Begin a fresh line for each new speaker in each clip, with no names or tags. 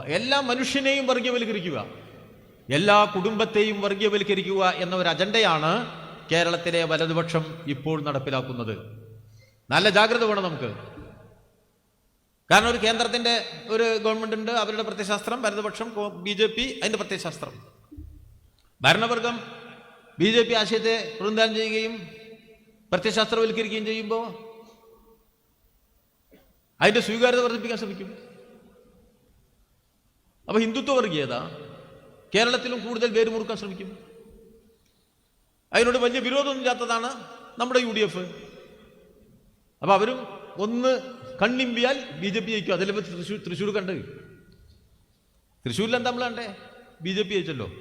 എല്ലാ മനുഷ്യനെയും വർഗീയവൽക്കരിക്കുക എല്ലാ കുടുംബത്തെയും വർഗീയവൽക്കരിക്കുക എന്ന ഒരു അജണ്ടയാണ് കേരളത്തിലെ വലതുപക്ഷം ഇപ്പോൾ നടപ്പിലാക്കുന്നത്. നല്ല ജാഗ്രത വേണം നമുക്ക്. കാരണം ഒരു കേന്ദ്രത്തിന്റെ ഒരു ഗവൺമെന്റ് ഉണ്ട് അവരുടെ പ്രത്യശാസ്ത്രം വലതുപക്ഷം ബി ജെ പി അതിന്റെ പ്രത്യശാസ്ത്രം ഭരണവർഗം ബി ജെ പി ആശയത്തെ പ്രതിനിധാനം ചെയ്യുകയും പ്രത്യശാസ്ത്രവൽക്കരിക്കുകയും ചെയ്യുമ്പോൾ അതിന്റെ സ്വീകാര്യത വർദ്ധിപ്പിക്കാൻ ശ്രമിക്കും. അപ്പൊ ഹിന്ദുത്വ വർഗീയത കേരളത്തിലും കൂടുതൽ വേരുമുറുക്കാൻ ശ്രമിക്കും. അതിനോട് വലിയ വിരോധമൊന്നും ഇല്ലാത്തതാണ് നമ്മുടെ യു ഡി എഫ് അപ്പൊ അവരും ഒന്ന് കണ്ണിമ്പിയാൽ ബി ജെ പി ജയിക്കും. അതിലെ തൃശ്ശൂർ തൃശ്ശൂർ കണ്ട്. തൃശ്ശൂരിൽ എന്താ നമ്മൾ കണ്ടേ? ബി ജെ പി ജയിച്ചല്ലോ.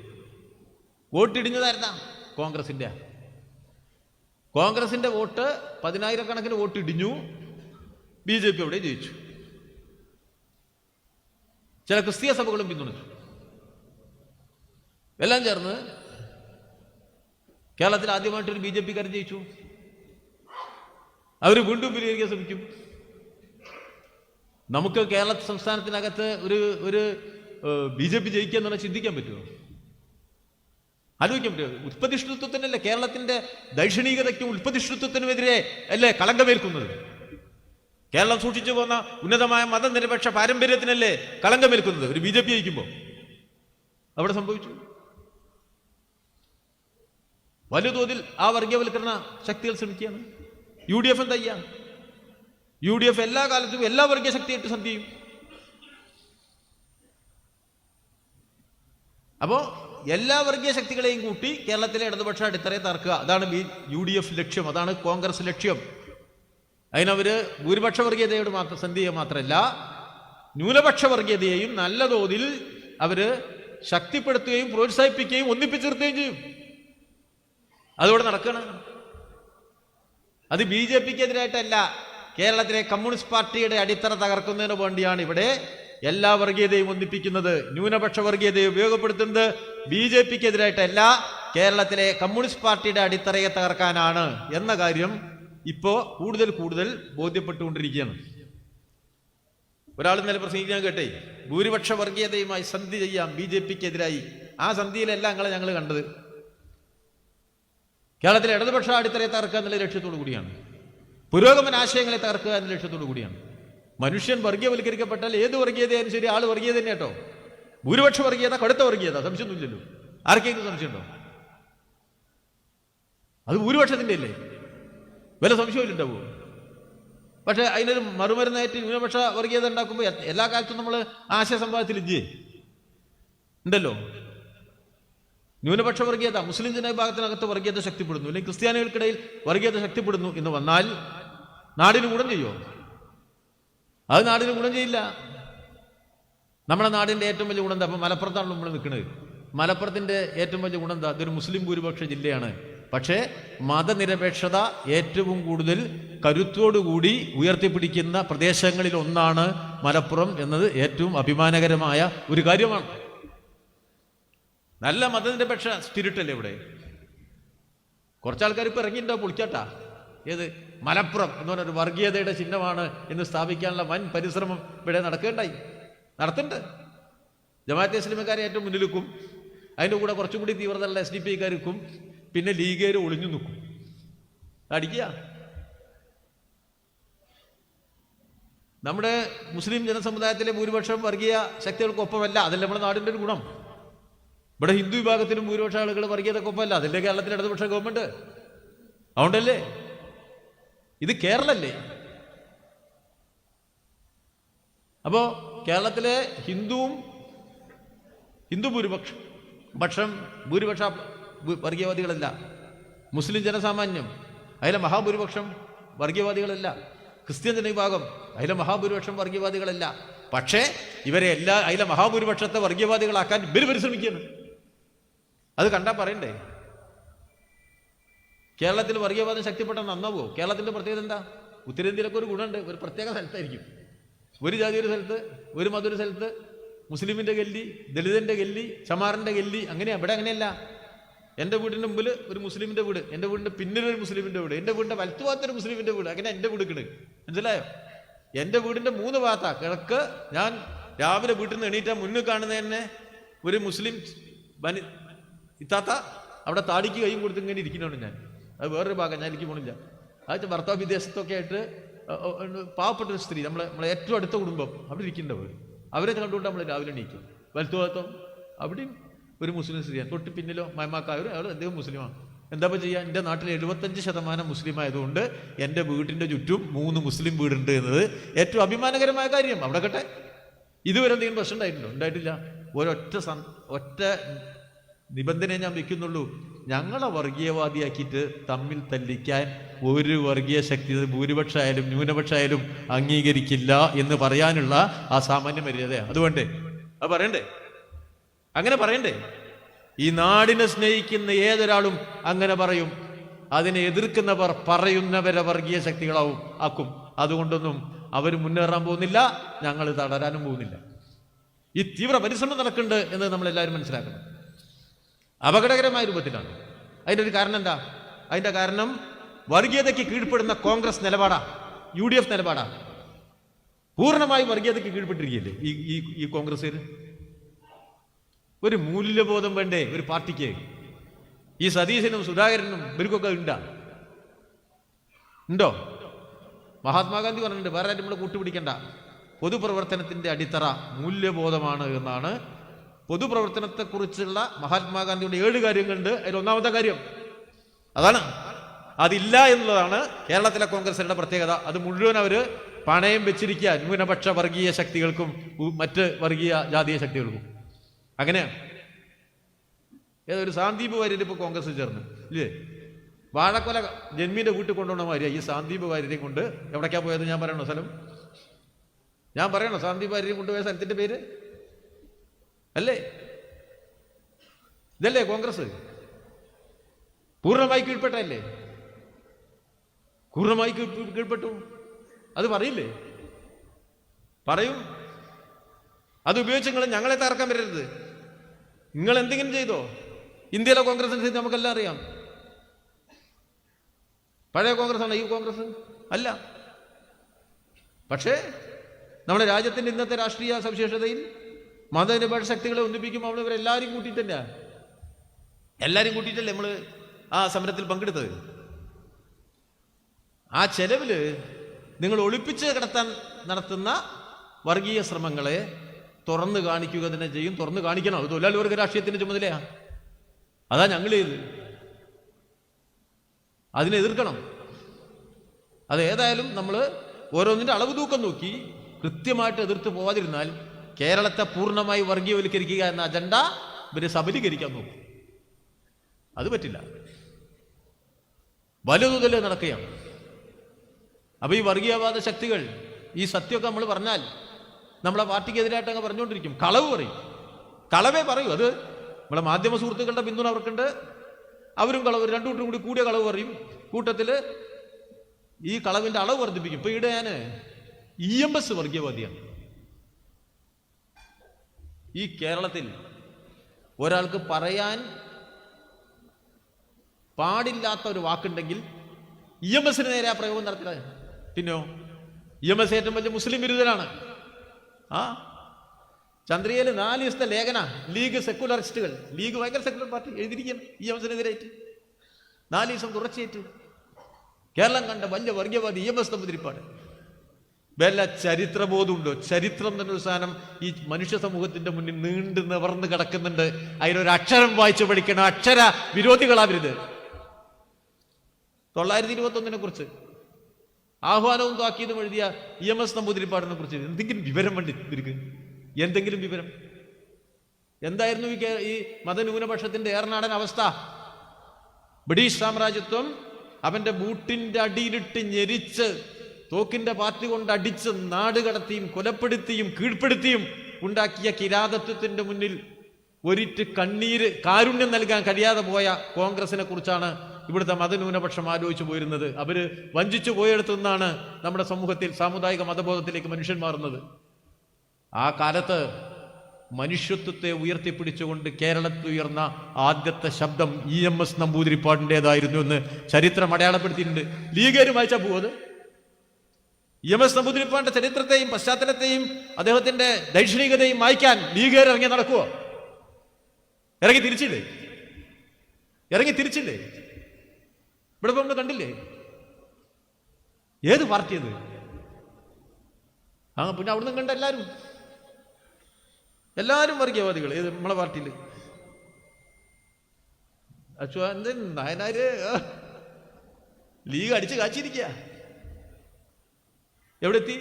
വോട്ടിടിഞ്ഞതായിരുന്നാ? കോൺഗ്രസിന്റെ. കോൺഗ്രസിന്റെ വോട്ട് പതിനായിരക്കണക്കിന് വോട്ട് ഇടിഞ്ഞു ബി ജെ പി അവിടെ ജയിച്ചു. ചില ക്രിസ്തീയ സഭകളും പിന്തുണച്ചു. എല്ലാം ചേർന്ന് കേരളത്തിൽ ആദ്യമായിട്ട് ഒരു ബി ജെ പിക്കാരൻ ജയിച്ചു. അവർ വീണ്ടും വിലയിരിക്കാൻ ശ്രമിക്കും. നമുക്ക് കേരള സംസ്ഥാനത്തിനകത്ത് ഒരു ഒരു ബി ജെ പി ജയിക്കുക എന്നുള്ള ചിന്തിക്കാൻ പറ്റുമോ? ആലോചിക്കാൻ പറ്റുമോ? ഉത്പതിഷ്ഠിത്വത്തിനല്ലേ കേരളത്തിന്റെ ദൈക്ഷണികതയ്ക്കും ഉത്പതിഷ്ഠിത്വത്തിനുമെതിരെ അല്ലേ കളങ്കമേൽക്കുന്നത്? കേരളം സൂക്ഷിച്ചു പോകുന്ന ഉന്നതമായ മതനിരപേക്ഷ പാരമ്പര്യത്തിനല്ലേ കളങ്കമേൽക്കുന്നത് ഒരു ബി ജെ പി ജയിക്കുമ്പോൾ അവിടെ സംഭവിച്ചു. വലുതോതിൽ തോതിൽ ആ വർഗീയവൽക്കരണ ശക്തികൾ ശ്രമിക്കുകയാണ്. യു ഡി എഫ് എന്താ ചെയ്യാണ് യു ഡി എഫ് എല്ലാ കാലത്തും എല്ലാ വർഗീയ ശക്തിയായിട്ട് സന്ധി ചെയ്യും. അപ്പോ എല്ലാ വർഗീയ ശക്തികളെയും കൂട്ടി കേരളത്തിലെ ഇടതുപക്ഷ അടിത്തറയെ തറക്കുക അതാണ് യു ഡി എഫ് ലക്ഷ്യം. അതാണ് കോൺഗ്രസ് ലക്ഷ്യം. അതിനവര് ഭൂരിപക്ഷ വർഗീയതയോട് മാത്രം സന്ധി മാത്രമല്ല ന്യൂനപക്ഷ വർഗീയതയെയും നല്ല തോതിൽ അവർ ശക്തിപ്പെടുത്തുകയും പ്രോത്സാഹിപ്പിക്കുകയും ഒന്നിപ്പിച്ചു നിർത്തുകയും ചെയ്യും. അതോടെ നടക്കണം. അത് ബി ജെ പിക്ക് എതിരായിട്ടല്ല കേരളത്തിലെ കമ്മ്യൂണിസ്റ്റ് പാർട്ടിയുടെ അടിത്തറ തകർക്കുന്നതിന് വേണ്ടിയാണ് ഇവിടെ എല്ലാ വർഗീയതയും ഒന്നിപ്പിക്കുന്നത്. ന്യൂനപക്ഷ വർഗീയതയെ ഉപയോഗപ്പെടുത്തുന്നത് ബി ജെ പിക്ക് എതിരായിട്ടല്ല കേരളത്തിലെ കമ്മ്യൂണിസ്റ്റ് പാർട്ടിയുടെ അടിത്തറയെ തകർക്കാനാണ് എന്ന കാര്യം ഇപ്പോ കൂടുതൽ കൂടുതൽ ബോധ്യപ്പെട്ടുകൊണ്ടിരിക്കുകയാണ്. ഒരാൾ ഇന്നലെ പ്രസംഗിക്കാൻ കേട്ടേ ഭൂരിപക്ഷ വർഗീയതയുമായി സന്ധി ചെയ്യാം ബി ജെ പിക്ക് എതിരായി ആ സന്ധിയിലല്ല ഞങ്ങളെ ഞങ്ങൾ കണ്ടത്. കേരളത്തിലെ ഇടതുപക്ഷ അടിത്തറയെ തകർക്കുക എന്നുള്ള ലക്ഷ്യത്തോടു കൂടിയാണ്. പുരോഗമന ആശയങ്ങളെ തകർക്കുക എന്ന ലക്ഷ്യത്തോടു കൂടിയാണ്. മനുഷ്യൻ വർഗീയവൽക്കരിക്കപ്പെട്ടാൽ ഏത് വർഗീയതയായാലും ശരി ആൾ വർഗീയത തന്നെ കേട്ടോ. ഭൂരിപക്ഷ വർഗീയത കടുത്ത വർഗീയത സംശയമൊന്നുമില്ലല്ലോ. ആർക്കെങ്കിലും സംശയമുണ്ടോ? അത് ഭൂരിപക്ഷത്തിന്റെ അല്ലേ വല്ല സംശയമില്ലുണ്ടാവോ പക്ഷെ അതിനൊരു മറുമരുന്നായിട്ട് ന്യൂനപക്ഷ വർഗീയത ഉണ്ടാക്കുമ്പോൾ എല്ലാ കാലത്തും നമ്മൾ ആശയ സംവാദത്തിൽ ഇല്ലേ ഉണ്ടല്ലോ. ന്യൂനപക്ഷ വർഗീയത മുസ്ലിം ജനവിഭാഗത്തിനകത്ത് വർഗീയത ശക്തിപ്പെടുന്നു. അല്ലെങ്കിൽ ക്രിസ്ത്യാനികൾക്കിടയിൽ വർഗീയത ശക്തിപ്പെടുന്നു എന്ന് വന്നാൽ നാടിന് ഗുണം ചെയ്യുമോ അത് നാടിന് ഗുണം ചെയ്യില്ല. നമ്മുടെ നാടിന്റെ ഏറ്റവും വലിയ ഗുണം എന്താ? അപ്പൊ മലപ്പുറത്താണ് നമ്മൾ നിൽക്കുന്നത്. മലപ്പുറത്തിന്റെ ഏറ്റവും വലിയ ഗുണം എന്താ? ഇതൊരു മുസ്ലിം ഭൂരിപക്ഷ ജില്ലയാണ്. പക്ഷേ മതനിരപേക്ഷത ഏറ്റവും കൂടുതൽ കരുത്തോടുകൂടി ഉയർത്തിപ്പിടിക്കുന്ന പ്രദേശങ്ങളിൽ ഒന്നാണ് മലപ്പുറം എന്നത് ഏറ്റവും അഭിമാനകരമായ ഒരു കാര്യമാണ്. നല്ല മതനിരപേക്ഷ സ്പിരിറ്റല്ലേ ഇവിടെ? കുറച്ച് ആൾക്കാർ ഇപ്പൊ ഇറങ്ങിയിട്ടുണ്ടാവും പൊളിക്കാട്ടാ? ഏത്? മലപ്പുറം എന്ന് പറഞ്ഞ ഒരു വർഗീയതയുടെ ചിഹ്നമാണ് എന്ന് സ്ഥാപിക്കാനുള്ള വൻ പരിശ്രമം ഇവിടെ നടക്കേണ്ടായി നടത്തുന്നുണ്ട്. ജമാഅത്തെ ഇസ്ലിമക്കാരെ ഏറ്റവും മുന്നിൽ നിൽക്കും. അതിന്റെ കൂടെ കുറച്ചും കൂടി തീവ്രതയുള്ള എസ് ഡി പി നിൽക്കും. പിന്നെ ലീഗേര് ഒളിഞ്ഞു നിൽക്കും. അടിക്കുക. നമ്മുടെ മുസ്ലിം ജനസമുദായത്തിലെ ഭൂരിപക്ഷം വർഗീയ ശക്തികൾക്കൊപ്പമല്ല അതല്ല നമ്മുടെ നാടിന്റെ ഒരു ഗുണം. ഇവിടെ ഹിന്ദു വിഭാഗത്തിലും ഭൂരിപക്ഷ ആളുകൾ വർഗീയതക്കൊപ്പമല്ല അതല്ലേ കേരളത്തിലെ ഇടതുപക്ഷ ഗവൺമെന്റ് അതുകൊണ്ടല്ലേ? ഇത് കേരളല്ലേ? അപ്പോ കേരളത്തിലെ ഹിന്ദുവും ഹിന്ദു ഭൂരിപക്ഷം പക്ഷം ഭൂരിപക്ഷ വർഗീയവാദികളല്ല. മുസ്ലിം ജനസാമാന്യം അതിലെ മഹാഭൂരിപക്ഷം വർഗീയവാദികളല്ല. ക്രിസ്ത്യൻ ജനവിഭാഗം അതിലെ മഹാഭൂരിപക്ഷം വർഗീയവാദികളല്ല. പക്ഷേ ഇവരെ എല്ലാ അതിലെ മഹാഭൂരിപക്ഷത്തെ വർഗീയവാദികളാക്കാൻ ഇവർ പരിശ്രമിക്കുന്നു അത് കണ്ടാൽ പറയണ്ടേ? കേരളത്തിൽ വർഗീയവാദം ശക്തിപ്പെട്ട നന്നാവോ? കേരളത്തിന്റെ പ്രത്യേകത എന്താ? ഉത്തരേന്ത്യയിലൊക്കെ ഒരു ഗുണമുണ്ട്. ഒരു പ്രത്യേക സ്ഥലത്തായിരിക്കും. ഒരു ജാതി ഒരു സ്ഥലത്ത് ഒരു മതൊരു സ്ഥലത്ത് മുസ്ലിമിന്റെ ഗല്ലി ദളിതന്റെ ഗല്ലി ചമാറിന്റെ ഗല്ലി അങ്ങനെയാണ് ഇവിടെ അങ്ങനെയല്ല. എന്റെ വീടിന്റെ മുമ്പിൽ ഒരു മുസ്ലിമിന്റെ വീട് എന്റെ വീടിന്റെ പിന്നിൽ ഒരു മുസ്ലിമിന്റെ വീട് എന്റെ വീടിന്റെ വലത്തുഭാഗത്തൊരു മുസ്ലിമിന്റെ വീട് അങ്ങനെ എന്റെ വീട് കിട് മനസ്സിലായോ? എന്റെ വീടിന്റെ മൂന്ന് ഭാഗത്താണ് കിഴക്ക് ഞാൻ രാവിലെ വീട്ടിൽ നിന്ന് എണീറ്റാൽ മുന്നിൽ കാണുന്ന തന്നെ ഒരു മുസ്ലിം ബനി ഇത്താത്ത അവിടെ താടിക്ക് കൈയും കൊടുത്ത് ഇങ്ങനെ ഇരിക്കുന്നതാണ് ഞാൻ. അത് വേറൊരു ഭാഗം ഞാൻ എനിക്ക് പോണില്ല. അത് ഭർത്താവ് വിദേശത്തൊക്കെ ആയിട്ട് പാവപ്പെട്ട ഒരു സ്ത്രീ. നമ്മളെ നമ്മളെ ഏറ്റവും അടുത്ത കുടുംബം അവിടെ ഇരിക്കേണ്ടവർ അവരെ കണ്ടുകൊണ്ട് നമ്മൾ രാവിലെ എണീക്കും. വലത്തുഭാഗത്തോ അവിടെയും ഒരു മുസ്ലിം സ്ത്രീയാണ് തൊട്ട് പിന്നിലോ മയമാക്കായവർ അയാൾ അദ്ദേഹം മുസ്ലിമാണ്. എന്താ ചെയ്യുക എന്റെ നാട്ടിൽ എഴുപത്തഞ്ച് ശതമാനം മുസ്ലിം ആയതുകൊണ്ട് എന്റെ വീട്ടിന്റെ ചുറ്റും മൂന്ന് മുസ്ലിം വീടുണ്ട് എന്നത് ഏറ്റവും അഭിമാനകരമായ കാര്യം. അവിടെ കട്ടെ. ഇതുവരെ എന്തെങ്കിലും പ്രശ്നം ഉണ്ടായിട്ടുണ്ടോ? ഉണ്ടായിട്ടില്ല. ഒരൊറ്റ സം- ഒറ്റ നിബന്ധന ഞാൻ വെക്കുന്നുള്ളൂ ഞങ്ങളെ വർഗീയവാദിയാക്കിയിട്ട് തമ്മിൽ തല്ലിക്കാൻ ഒരു വർഗീയ ശക്തി ഭൂരിപക്ഷമായാലും ന്യൂനപക്ഷമായാലും അംഗീകരിക്കില്ല എന്ന് പറയാനുള്ള ആ സാമാന്യ മര്യാദയാണ് അതുകൊണ്ടേ അത് പറയണ്ടേ? അങ്ങനെ പറയണ്ടേ? ഈ നാടിനെ സ്നേഹിക്കുന്ന ഏതൊരാളും അങ്ങനെ പറയും. അതിനെ എതിർക്കുന്നവർ പറയുന്നവരെ വർഗീയ ശക്തികളാവും ആക്കും. അതുകൊണ്ടൊന്നും അവർ മുന്നേറാൻ പോകുന്നില്ല ഞങ്ങൾ തളരാനും പോകുന്നില്ല. ഈ തീവ്ര പരിശ്രമം നടക്കുന്നുണ്ട് എന്ന് നമ്മൾ എല്ലാവരും മനസ്സിലാക്കണം. അപകടകരമായ രൂപത്തിലാണ്. അതിന്റെ ഒരു കാരണം എന്താ? അതിന്റെ കാരണം വർഗീയതയ്ക്ക് കീഴ്പ്പെടുന്ന കോൺഗ്രസ് നിലപാടാ യു ഡി എഫ് നിലപാടാ. പൂർണമായി വർഗീയതയ്ക്ക് കീഴ്പ്പെട്ടിരിക്കുകയല്ലേ ഈ ഈ കോൺഗ്രസ്സിൽ ഒരു മൂല്യബോധം വേണ്ടേ ഒരു പാർട്ടിക്ക്? ഈ സതീശനും സുധാകരനും ഇവർക്കൊക്കെ ഉണ്ടാ? ഉണ്ടോ? മഹാത്മാഗാന്ധി പറഞ്ഞിട്ടുണ്ട് വേറെ നമ്മൾ കൂട്ടുപിടിക്കണ്ട. പൊതുപ്രവർത്തനത്തിന്റെ അടിത്തറ മൂല്യബോധമാണ് എന്നാണ്. പൊതുപ്രവർത്തനത്തെക്കുറിച്ചുള്ള മഹാത്മാഗാന്ധിയുടെ ഏഴ് കാര്യങ്ങളുണ്ട്. അതിൽ ഒന്നാമത്തെ കാര്യം അതാണ്. അതില്ല എന്നുള്ളതാണ് കേരളത്തിലെ കോൺഗ്രസിന്റെ പ്രത്യേകത. അത് മുഴുവൻ അവർ പണയം വെച്ചിരിക്കുക. ന്യൂനപക്ഷ വർഗീയ ശക്തികൾക്കും മറ്റ് വർഗീയ ജാതീയ ശക്തികൾക്കും. അങ്ങനെയാണ് ഏതൊരു സാന്ദീപ് വാര്യർ ഇപ്പൊ കോൺഗ്രസ് ചേർന്ന് ഇല്ലേ? വാഴക്കൊല ജന്മീന്റെ വീട്ടിൽ കൊണ്ടുപോകണ മാതിരിയാ ഈ സാന്ദീപ് വാര്യരെ കൊണ്ട് എവിടേക്കാ പോയത്? ഞാൻ പറയണോ സ്ഥലം? ഞാൻ പറയണോ സാന്ദീപ് വാര്യരെ കൊണ്ടുപോയ സ്ഥലത്തിന്റെ പേര്? അല്ലേ? ഇതല്ലേ കോൺഗ്രസ്? പൂർണമായി കീഴ്പ്പെട്ടല്ലേ പൂർണമായി കീഴ്പ്പ- കീഴ്പ്പെട്ടു. അത് പറയില്ലേ? പറയും. അത് ഉപയോഗിച്ച് നിങ്ങൾ ഞങ്ങളെ തകർക്കാൻ വരരുത്. നിങ്ങൾ എന്തെങ്കിലും ചെയ്തോ? ഇന്ത്യയിലെ കോൺഗ്രസിനെ സ്ഥിതി നമുക്കെല്ലാം അറിയാം. പഴയ കോൺഗ്രസ് ആണ് ഈ കോൺഗ്രസ്? അല്ല. പക്ഷേ നമ്മുടെ രാജ്യത്തിന്റെ ഇന്നത്തെ രാഷ്ട്രീയ സവിശേഷതയിൽ മതനിരപേക്ഷ ശക്തികളെ ഒന്നിപ്പിക്കുമ്പോൾ നമ്മൾ ഇവരെല്ലാവരും കൂട്ടിയിട്ടല്ല എല്ലാവരും കൂട്ടിയിട്ടല്ലേ നമ്മൾ ആ സമരത്തിൽ പങ്കെടുത്തത്? ആ ചെലവിൽ നിങ്ങൾ ഒളിപ്പിച്ച് കിടത്താൻ നടത്തുന്ന വർഗീയ ശ്രമങ്ങളെ തുറന്നു കാണിക്കുക തന്നെ ചെയ്യും തുറന്നു കാണിക്കണം. അത് തൊഴിലാളി വർഗ രാഷ്ട്രീയത്തിന്റെ ചുമതലയാ. അതാ ഞങ്ങൾ ചെയ്ത് അതിനെ എതിർക്കണം. അത് ഏതായാലും നമ്മൾ ഓരോന്നിന്റെ അളവ് തൂക്കം നോക്കി കൃത്യമായിട്ട് എതിർത്ത് പോവാതിരുന്നാൽ കേരളത്തെ പൂർണമായി വർഗീയവൽക്കരിക്കുക എന്ന അജണ്ട ഇവരെ സബലീകരിക്കാൻ നോക്കും. അത് പറ്റില്ല. വലുതുതൽ നടക്കുകയാണ്. അപ്പൊ ഈ വർഗീയവാദ ശക്തികൾ ഈ സത്യമൊക്കെ നമ്മൾ പറഞ്ഞാൽ നമ്മളെ പാർട്ടിക്കെതിരായിട്ട് അങ്ങ് പറഞ്ഞുകൊണ്ടിരിക്കും. കളവ് പറയും. കളവേ പറയൂ. അത് നമ്മളെ മാധ്യമ സുഹൃത്തുക്കളുടെ പിന്തുണ അവർക്കുണ്ട്. അവരും കളവ് രണ്ടു കൂട്ടരും കൂടി കൂടിയ കളവ് പറയും. കൂട്ടത്തിൽ ഈ കളവിന്റെ അളവ് വർദ്ധിപ്പിക്കും. ഇപ്പൊ ഇവിടെ ഞാൻ ഇ എം എസ് വർഗീയവാദിയാണ്. ഈ കേരളത്തിൽ ഒരാൾക്ക് പറയാൻ പാടില്ലാത്ത ഒരു വാക്കുണ്ടെങ്കിൽ ഇ എം എസിന് നേരെ ആ പ്രയോഗം നടത്തില്ല പിന്നെയോ ഇ എം എസ് ഏറ്റവും വലിയ മുസ്ലിം വിരുദ്ധനാണ്. ആ? ചന്ദ്രികയിൽ നാല് ദിവസത്തെ ലേഖന ലീഗ് സെക്കുലറിസ്റ്റുകൾ ലീഗ് ഭയങ്കര സെക്കുലർ പാർട്ടി എഴുതിയിരിക്കുന്നു ഈ അവസരത്തിനെതിരായിട്ട്. നാല് ദിവസം തുടർച്ചയായിട്ട്. കേരളം കണ്ട വലിയ വർഗീയവാദി ഇ എം എസ് നമ്പൂതിരിപ്പാട് വല്ല ചരിത്രബോധമുണ്ടോ? ചരിത്രം എന്നൊരു സാധനം ഈ മനുഷ്യ സമൂഹത്തിന്റെ മുന്നിൽ നീണ്ടു നിവർന്ന് കിടക്കുന്നുണ്ട്. അതിലൊരു അക്ഷരം വായിച്ചു പഠിക്കണം. അക്ഷര വിരോധികളാവരുത്. തൊള്ളായിരത്തി ഇരുപത്തി ഒന്നിനെ കുറിച്ച് ആഹ്വാനവും താക്കീതും എഴുതിയ ഇ എം എസ് നമ്പൂതിരിപ്പാടിനെ കുറിച്ച് എന്തെങ്കിലും വിവരം വേണ്ടി ഇവർക്ക് എന്തെങ്കിലും വിവരം? എന്തായിരുന്നു ഈ ഈ മതന്യൂനപക്ഷത്തിന്റെ ഏറനാടൻ അവസ്ഥ? ബ്രിട്ടീഷ് സാമ്രാജ്യത്വം അവന്റെ ബൂട്ടിന്റെ അടിയിലിട്ട് ഞെരിച്ച് തോക്കിന്റെ പാത്തി കൊണ്ട് അടിച്ച് നാട് കടത്തിയും കൊലപ്പെടുത്തിയും കീഴ്പ്പെടുത്തിയും ഉണ്ടാക്കിയ കിരാതത്വത്തിന്റെ മുന്നിൽ ഒരിറ്റ് കണ്ണീര് കാരുണ്യം നൽകാൻ കഴിയാതെ പോയ കോൺഗ്രസിനെ കുറിച്ചാണ് ഇവിടുത്തെ മതന്യൂനപക്ഷം ആലോചിച്ചു പോയിരുന്നത്. അവർ വഞ്ചിച്ചു പോയെടുത്തു നിന്നാണ് നമ്മുടെ സമൂഹത്തിൽ സാമുദായിക മതബോധത്തിലേക്ക് മനുഷ്യൻ മാറുന്നത്. ആ കാലത്ത് മനുഷ്യത്വത്തെ ഉയർത്തിപ്പിടിച്ചുകൊണ്ട് കേരളത്തിൽ ഉയർന്ന ആദ്യത്തെ ശബ്ദം ഇ എം എസ് നമ്പൂതിരിപ്പാടിന്റെതായിരുന്നു എന്ന് ചരിത്രം അടയാളപ്പെടുത്തിയിട്ടുണ്ട്. ലീഗേര് വായിച്ചാൽ പോവത് ഇ എം എസ് നമ്പൂതിരിപ്പാടിന്റെ ചരിത്രത്തെയും പശ്ചാത്തലത്തെയും അദ്ദേഹത്തിന്റെ ദൈക്ഷണികതയും വായിക്കാൻ ലീഗേർ ഇറങ്ങി നടക്കുവോ? ഇറങ്ങി തിരിച്ചില്ലേ? ഇറങ്ങി തിരിച്ചില്ലേ? ഇവിടെ നമ്മൾ കണ്ടില്ലേ? ഏത് പാർട്ടിയത്? ആ പിന്നെ അവിടുന്ന് കണ്ട എല്ലാവരും എല്ലാവരും വർഗീയവാദികൾ ഏത് നമ്മളെ പാർട്ടിയിൽ അച്യുതൻ നായനാര്? ലീഗ് അടിച്ച് കാച്ചിരിക്കുക എവിടെ എത്തി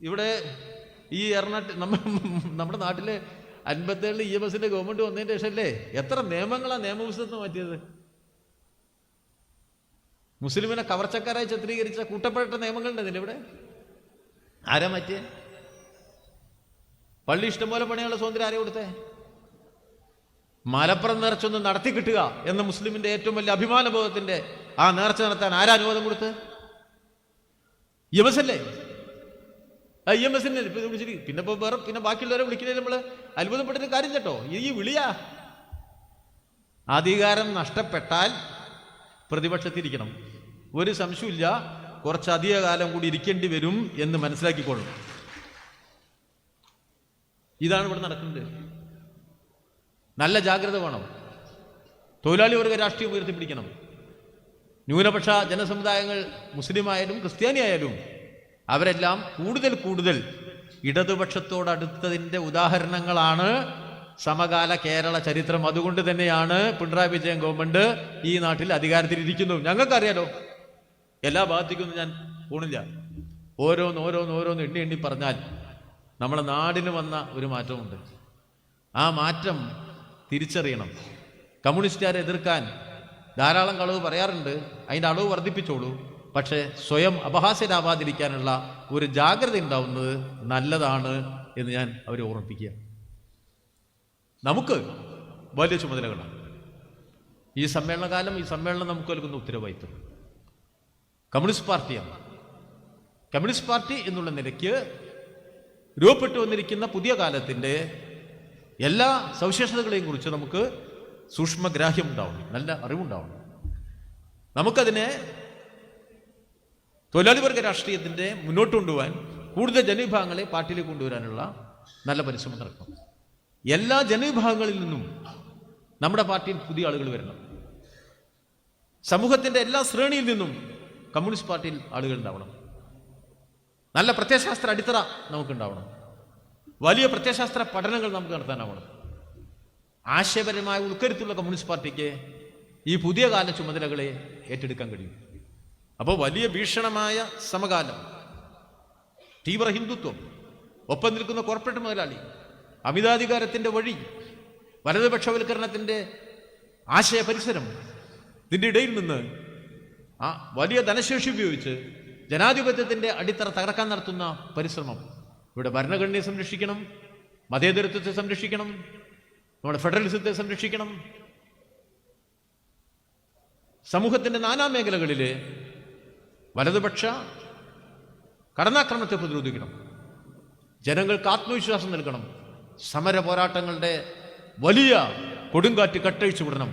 ഇവിടെ ഈ എറണാട്ട് നമ്മ നമ്മുടെ നാട്ടിൽ അൻപത്തേഴിൽ ഇ എം എസിന്റെ ഗവൺമെന്റ് വന്നതിന് ശേഷമല്ലേ? എത്ര നിയമങ്ങളാണ് നിയമപുസ്തകത്ത് മാറ്റിയത്? മുസ്ലിമിനെ കവർച്ചക്കാരായി ചിത്രീകരിച്ച കൂട്ടപ്പെട്ട നിയമങ്ങളുണ്ടെന്നില്ല ഇവിടെ? ആരാ മാറ്റിയേ? പള്ളി ഇഷ്ടംപോലെ പണിയുള്ള സ്വാതന്ത്ര്യം ആരെ കൊടുത്തേ? മലപ്പുറം നേർച്ചൊന്ന് നടത്തി കിട്ടുക എന്ന മുസ്ലിമിന്റെ ഏറ്റവും വലിയ അഭിമാനബോധത്തിന്റെ ആ നേർച്ച നടത്താൻ ആരാ അനുവാദം കൊടുത്ത് ഇ ആ എം എസിനെ ഇത് പിന്നെ ഇപ്പോൾ വേറെ പിന്നെ ബാക്കിയുള്ളവരെ വിളിക്കുന്നതിൽ നമ്മൾ അത്ഭുതപ്പെട്ടിട്ട് കാര്യം കേട്ടോ ഈ വിളിയാ. അധികാരം നഷ്ടപ്പെട്ടാൽ പ്രതിപക്ഷത്തിരിക്കണം. ഒരു സംശയമില്ല കുറച്ചധിക കാലം കൂടി ഇരിക്കേണ്ടി വരും എന്ന് മനസ്സിലാക്കിക്കൊള്ളും ഇതാണ് ഇവിടെ നടക്കുന്നത്. നല്ല ജാഗ്രത വേണം. തൊഴിലാളി വർഗ രാഷ്ട്രീയം ഉയർത്തിപ്പിടിക്കണം. ന്യൂനപക്ഷ ജനസമുദായങ്ങൾ മുസ്ലിമായാലും ക്രിസ്ത്യാനിയായാലും അവരെല്ലാം കൂടുതൽ കൂടുതൽ ഇടതുപക്ഷത്തോടടുത്തതിന്റെ ഉദാഹരണങ്ങളാണ് സമകാല കേരള ചരിത്രം. അതുകൊണ്ട് തന്നെയാണ് പിണറായി വിജയൻ ഗവൺമെന്റ് ഈ നാട്ടിൽ അധികാരത്തിലിരിക്കുന്നു. ഞങ്ങൾക്കറിയാലോ? എല്ലാ ഭാഗത്തേക്കൊന്നും ഞാൻ പോണില്ല. ഓരോന്ന് ഓരോന്ന് ഓരോന്ന് എണ്ണി എണ്ണി പറഞ്ഞാൽ നമ്മുടെ നാടിന് വന്ന ഒരു മാറ്റമുണ്ട്. ആ മാറ്റം തിരിച്ചറിയണം. കമ്മ്യൂണിസ്റ്റുകാരെ എതിർക്കാൻ ധാരാളം കളവ് പറയാറുണ്ട്. അതിന്റെ അളവ് വർദ്ധിപ്പിച്ചോളൂ. പക്ഷേ സ്വയം അപഹാസ്യരാവാതിരിക്കാനുള്ള ഒരു ജാഗ്രത ഉണ്ടാവുന്നത് നല്ലതാണ് എന്ന് ഞാൻ അവരെ ഓർമ്മിപ്പിക്കുക. നമുക്ക് വലിയ ചുമതലകളാണ്. ഈ സമ്മേളനകാലം ഈ സമ്മേളനം നമുക്ക് നൽകുന്ന ഉത്തരവാദിത്വം. കമ്മ്യൂണിസ്റ്റ് പാർട്ടിയാണ്. കമ്മ്യൂണിസ്റ്റ് പാർട്ടി എന്നുള്ള നിലയ്ക്ക് രൂപപ്പെട്ടു വന്നിരിക്കുന്ന പുതിയ കാലത്തിന്റെ എല്ലാ സവിശേഷതകളെയും കുറിച്ച് നമുക്ക് സൂക്ഷ്മഗ്രാഹ്യം ഉണ്ടാവണം നല്ല അറിവുണ്ടാവണം. നമുക്കതിനെ തൊഴിലാളി വർഗ രാഷ്ട്രീയത്തിന്റെ മുന്നോട്ട് കൊണ്ടുപോകാൻ കൂടുതൽ ജനവിഭാഗങ്ങളെ പാർട്ടിയിലേക്ക് കൊണ്ടുവരാനുള്ള നല്ല പരിശ്രമം നടക്കും. എല്ലാ ജനവിഭാഗങ്ങളിൽ നിന്നും നമ്മുടെ പാർട്ടിയിൽ പുതിയ ആളുകൾ വരണം. സമൂഹത്തിന്റെ എല്ലാ ശ്രേണിയിൽ നിന്നും കമ്മ്യൂണിസ്റ്റ് പാർട്ടിയിൽ ആളുകൾ ഉണ്ടാവണം. നല്ല പ്രത്യയശാസ്ത്ര അടിത്തറ നമുക്കുണ്ടാവണം. വലിയ പ്രത്യയശാസ്ത്ര പഠനങ്ങൾ നമുക്ക് നടത്താനാവണം. ആശയപരമായ ഉൾക്കരുത്തുള്ള കമ്മ്യൂണിസ്റ്റ് പാർട്ടിക്ക് ഈ പുതിയ കാല ചുമതലകളെ ഏറ്റെടുക്കാൻ കഴിയും. അപ്പോൾ വലിയ ഭീഷണമായ സമകാലം. തീവ്ര ഹിന്ദുത്വം ഒപ്പം നിൽക്കുന്ന കോർപ്പറേറ്റ് മുതലാളി അമിതാധികാരത്തിന്റെ വഴി വലതുപക്ഷവൽക്കരണത്തിന്റെ ആശയ പരിസരം ഇതിന്റെ ഇടയിൽ നിന്ന് ആ വലിയ ധനശേഷി ഉപയോഗിച്ച് ജനാധിപത്യത്തിന്റെ അടിത്തറ തകർക്കാൻ നടത്തുന്ന പരിശ്രമം. ഇവിടെ ഭരണഘടനയെ സംരക്ഷിക്കണം മതേതരത്വത്തെ സംരക്ഷിക്കണം നമ്മുടെ ഫെഡറലിസത്തെ സംരക്ഷിക്കണം. സമൂഹത്തിന്റെ നാനാ മേഖലകളിൽ വലതുപക്ഷ കടന്നാക്രമണത്തെ പ്രതിരോധിക്കണം. ജനങ്ങൾക്ക് ആത്മവിശ്വാസം നൽകണം. സമര പോരാട്ടങ്ങളുടെ വലിയ കൊടുങ്കാറ്റ് കട്ടഴിച്ചു വിടണം.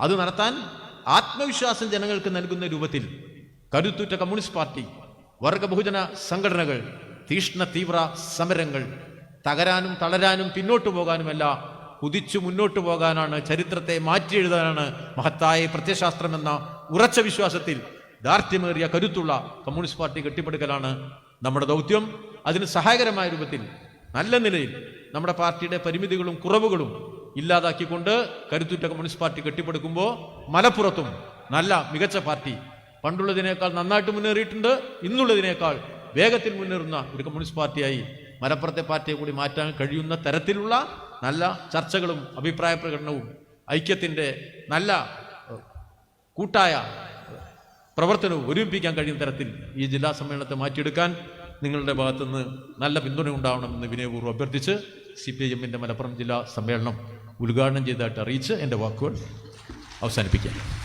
അത് നടത്താൻ ആത്മവിശ്വാസം ജനങ്ങൾക്ക് നൽകുന്ന രൂപത്തിൽ കരുത്തുറ്റ കമ്മ്യൂണിസ്റ്റ് പാർട്ടി വർഗ ബഹുജന സംഘടനകൾ തീഷ്ണ തീവ്ര സമരങ്ങൾ തകരാനും തളരാനും പിന്നോട്ടു പോകാനുമല്ല കുതിച്ചു മുന്നോട്ടു പോകാനാണ് ചരിത്രത്തെ മാറ്റി എഴുതാനാണ് മഹത്തായ പ്രത്യശാസ്ത്രമെന്ന ഉറച്ച വിശ്വാസത്തിൽ ദാർഢ്യമേറിയ കരുത്തുള്ള കമ്മ്യൂണിസ്റ്റ് പാർട്ടി കെട്ടിപ്പടുക്കലാണ് നമ്മുടെ ദൗത്യം. അതിന് സഹായകരമായ രൂപത്തിൽ നല്ല നിലയിൽ നമ്മുടെ പാർട്ടിയുടെ പരിമിതികളും കുറവുകളും ഇല്ലാതാക്കിക്കൊണ്ട് കരുത്തുറ്റ കമ്മ്യൂണിസ്റ്റ് പാർട്ടി കെട്ടിപ്പടുക്കുമ്പോൾ മലപ്പുറത്തും നല്ല മികച്ച പാർട്ടി പണ്ടുള്ളതിനേക്കാൾ നന്നായിട്ട് മുന്നേറിയിട്ടുണ്ട്. ഇന്നുള്ളതിനേക്കാൾ വേഗത്തിൽ മുന്നേറുന്ന ഒരു കമ്മ്യൂണിസ്റ്റ് പാർട്ടിയായി മലപ്പുറത്തെ പാർട്ടിയെ കൂടി മാറ്റാൻ കഴിയുന്ന തരത്തിലുള്ള നല്ല ചർച്ചകളും അഭിപ്രായ പ്രകടനവും ഐക്യത്തിന്റെ നല്ല കൂട്ടായ പ്രവർത്തനവും ഒരുമിപ്പിക്കാൻ കഴിയുന്ന തരത്തിൽ ഈ ജില്ലാ സമ്മേളനത്തെ മാറ്റിയെടുക്കാൻ നിങ്ങളുടെ ഭാഗത്തുനിന്ന് നല്ല പിന്തുണ ഉണ്ടാവണമെന്ന് വിനയപൂർവം അഭ്യർത്ഥിച്ച് സി പി ഐ എമ്മിന്റെ മലപ്പുറം ജില്ലാ സമ്മേളനം ഉദ്ഘാടനം ചെയ്തതായിട്ട് അറിയിച്ച് എന്റെ വാക്കുകൾ അവസാനിപ്പിക്കാം.